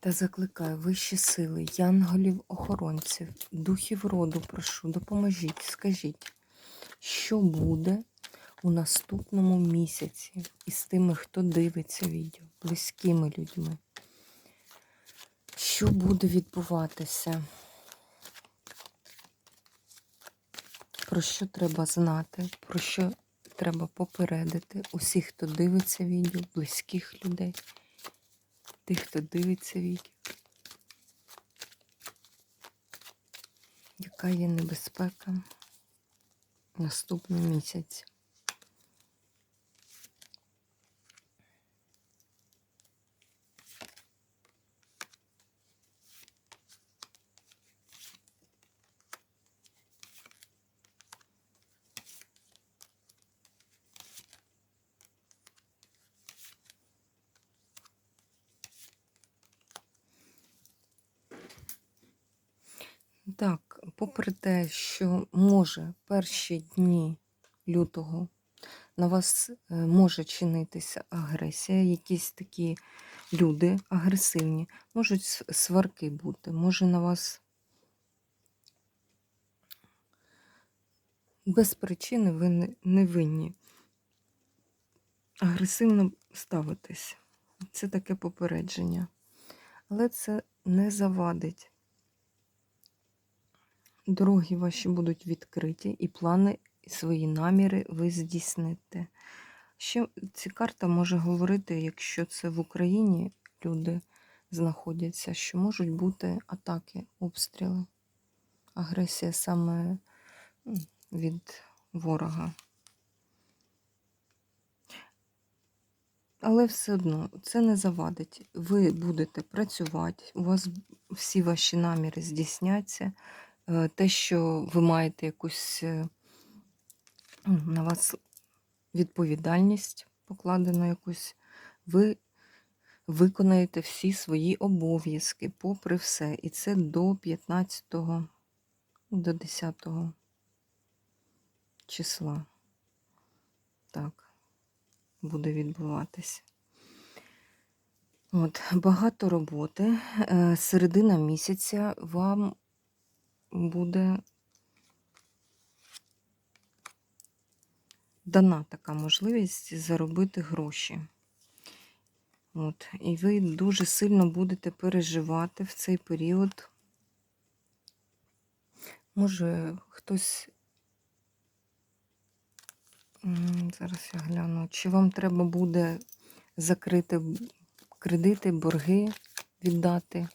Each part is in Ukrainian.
Та закликаю вищі сили, янголів, охоронців, духів роду, прошу, допоможіть, скажіть, що буде у наступному місяці із тими, хто дивиться відео, близькими людьми. Що буде відбуватися? Про що треба знати, про що треба попередити усіх, хто дивиться відео, близьких людей тих, хто дивиться віки. Яка є небезпека наступний місяць? Так, попри те, що може перші дні лютого на вас е, може чинитися агресія, якісь такі люди агресивні, можуть сварки бути, може на вас без причини ви не- не винні. Агресивно ставитись. Це таке попередження. Але це не завадить. Дороги ваші будуть відкриті, і плани, і свої наміри ви здійсните. Ще ця карта може говорити, якщо це в Україні люди знаходяться, що можуть бути атаки, обстріли, агресія саме від ворога. Але все одно це не завадить. Ви будете працювати, у вас всі ваші наміри здійсняться. Е, Те, що ви маєте якусь е, на вас відповідальність, покладену якусь, ви виконаєте всі свої обов'язки, попри все. І це до 15, до 10 числа. Так, буде відбуватися. От, багато роботи. Е, Середина місяця вам буде дана така можливість заробити гроші. От, і ви дуже сильно будете переживати в цей період. Може, хтось. Зараз я гляну, чи вам треба буде закрити кредити, борги віддати?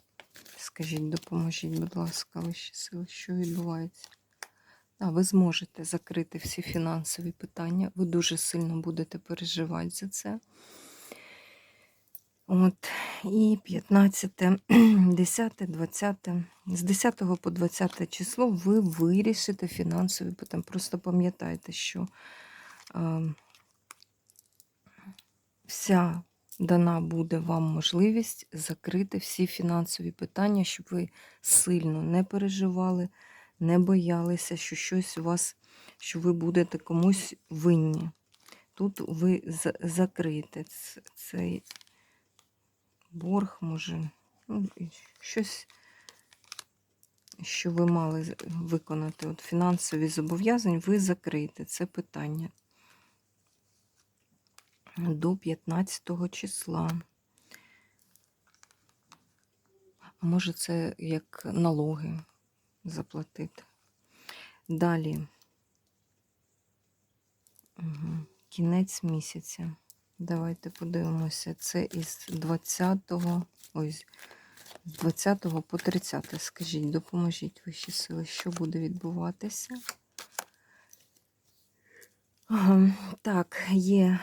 Скажіть, допоможіть, будь ласка, вищі сили, що відбувається? А, ви зможете закрити всі фінансові питання. Ви дуже сильно будете переживати за це. От, і 15, 10, 20, з 10 по 20 число ви вирішите фінансові питання. Просто пам'ятайте, що е, вся дана буде вам можливість закрити всі фінансові питання, щоб ви сильно не переживали, не боялися, що щось у вас, що ви будете комусь винні. Тут ви за- закриєте ц- цей борг, може, ну, щось, що ви мали виконати. От фінансові зобов'язання, ви закриєте це питання до 15 числа. А може, це як налоги заплатити. Далі. Угу. Кінець місяця. Давайте подивимося. Це із 20, ось, з 20 по 30. Скажіть, допоможіть вищі сили, що буде відбуватися. Так, є.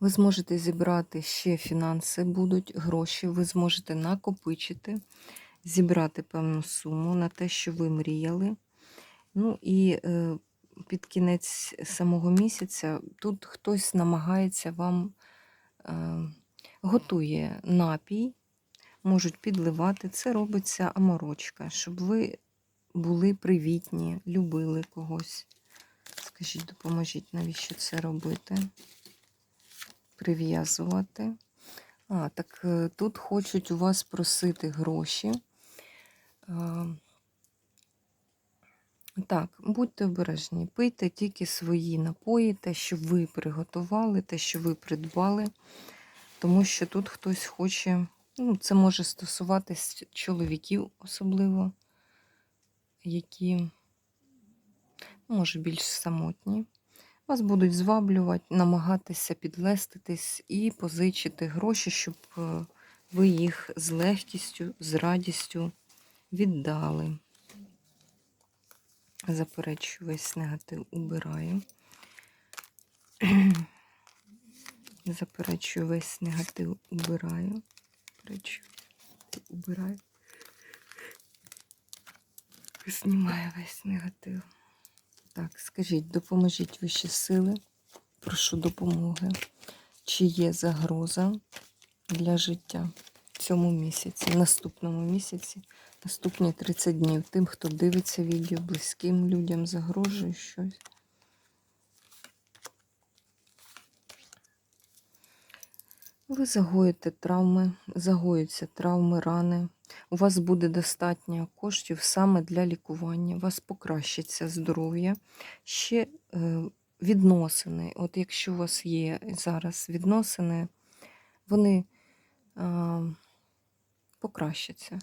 Ви зможете зібрати ще фінанси, будуть гроші, ви зможете накопичити, зібрати певну суму на те, що ви мріяли. Ну і е, під кінець самого місяця тут хтось намагається вам е, готує напій, можуть підливати. Це робиться аморочка, щоб ви були привітні, любили когось. Скажіть, допоможіть, навіщо це робити? Прив'язувати. А, так е, тут хочуть у вас просити гроші. Е, Так, будьте обережні, пийте тільки свої напої, те, що ви приготували, те, що ви придбали, тому що тут хтось хоче, ну, це може стосуватись чоловіків особливо, які, може, більш самотні. Вас будуть зваблювати, намагатися підлеститись і позичити гроші, щоб е, ви їх з легкістю, з радістю віддали. Заперечую весь негатив убираю. Заперечую весь негатив убираю. Заперечую, убираю. Знімаю весь негатив. Так, скажіть, допоможіть вищі сили. Прошу допомоги. Чи є загроза для життя в цьому місяці, наступному місяці, наступні 30 днів. Тим, хто дивиться відео, близьким людям загрожує щось. Ви загоїте травми, загоюються травми, рани. У вас буде достатньо коштів саме для лікування. У вас покращиться здоров'я. Ще е, відносини. От якщо у вас є зараз відносини, вони покращаться.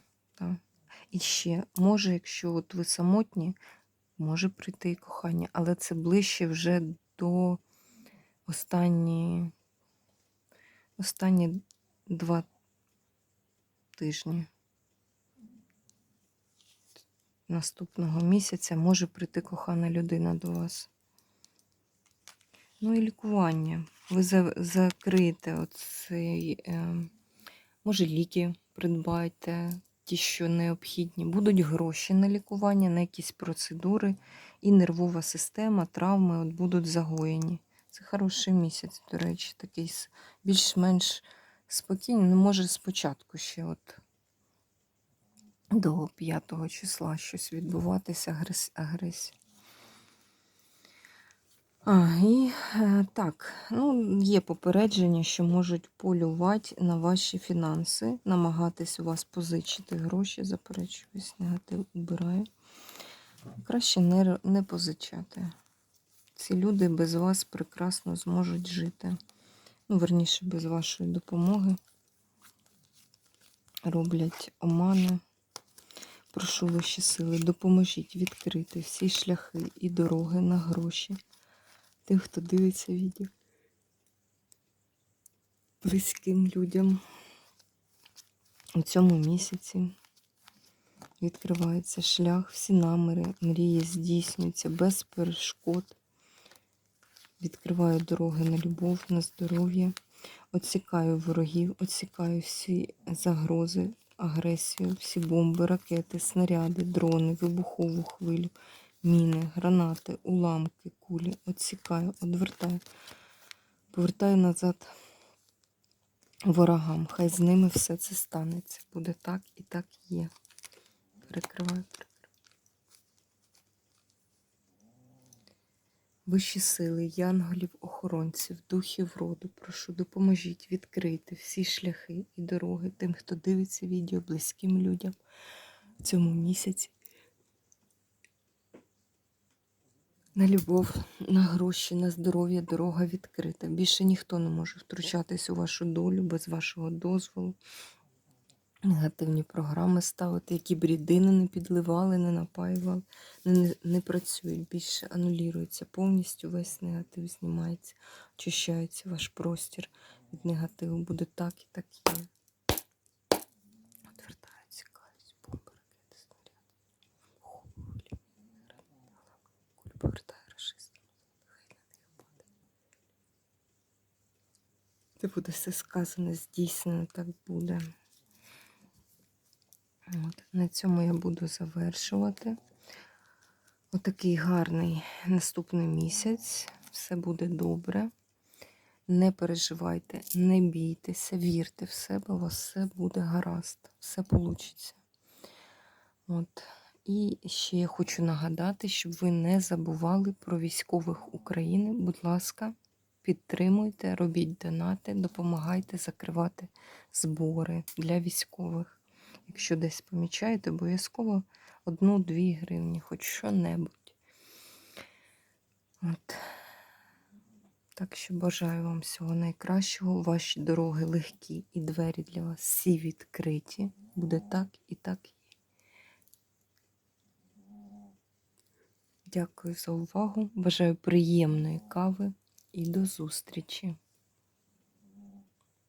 І ще, може, якщо от ви самотні, може прийти і кохання, але це ближче вже до останні, останні два тижні наступного місяця може прийти кохана людина до вас. Ну і лікування. Ви закриєте оцей, е, може, ліки придбайте, ті, що необхідні. Будуть гроші на лікування, на якісь процедури, і нервова система, травми от будуть загоєні. Це хороший місяць, до речі, такий більш-менш спокійний. Ну, може, спочатку ще от до 5 числа щось відбуватися, агресія. А, і е, так, ну, є попередження, що можуть полювати на ваші фінанси, намагатись у вас позичити гроші, заперечую, весь негатив убираю. Краще не, не позичати. Ці люди без вас прекрасно зможуть жити. Ну, верніше, без вашої допомоги. Роблять омани. Прошу вищі сили, допоможіть відкрити всі шляхи і дороги на гроші тим, хто дивиться відео. Близьким людям у цьому місяці відкривається шлях, всі наміри, мрії здійснюються без перешкод. Відкриваю дороги на любов, на здоров'я, оцікаю ворогів, оцікаю всі загрози, агресію, всі бомби, ракети, снаряди, дрони, вибухову хвилю, міни, гранати, уламки, кулі. Отсікаю, одвертаю, повертаю назад ворогам. Хай з ними все це станеться. Буде так і так є. Перекриваю. Вищі сили, янголів, охоронців, духів роду, прошу, допоможіть відкрити всі шляхи і дороги тим, хто дивиться відео близьким людям в цьому місяці. На любов, на гроші, на здоров'я дорога відкрита. Більше ніхто не може втручатись у вашу долю без вашого дозволу. Негативні програми ставити, які б рідини не підливали, не напаювали, не, не працюють більше, анулюється повністю, весь негатив знімається, очищається ваш простір від негативу. Буде так і так є. Отвертаються, каюсь, бомби, снаряди. Куль повертає расистам. Хай на них падає. Де буде все сказане, здійснено, так буде. От, на цьому я буду завершувати. Отакий гарний наступний місяць. Все буде добре. Не переживайте, не бійтеся, вірте в себе, у вас все буде гаразд, все вийде. От. І ще я хочу нагадати, щоб ви не забували про військових України. Будь ласка, підтримуйте, робіть донати, допомагайте закривати збори для військових. Якщо десь помічаєте, обов'язково одну-дві гривні, хоч що-небудь. От. Так що бажаю вам всього найкращого. Ваші дороги легкі і двері для вас всі відкриті. Буде так і так є. Дякую за увагу. Бажаю приємної кави і до зустрічі!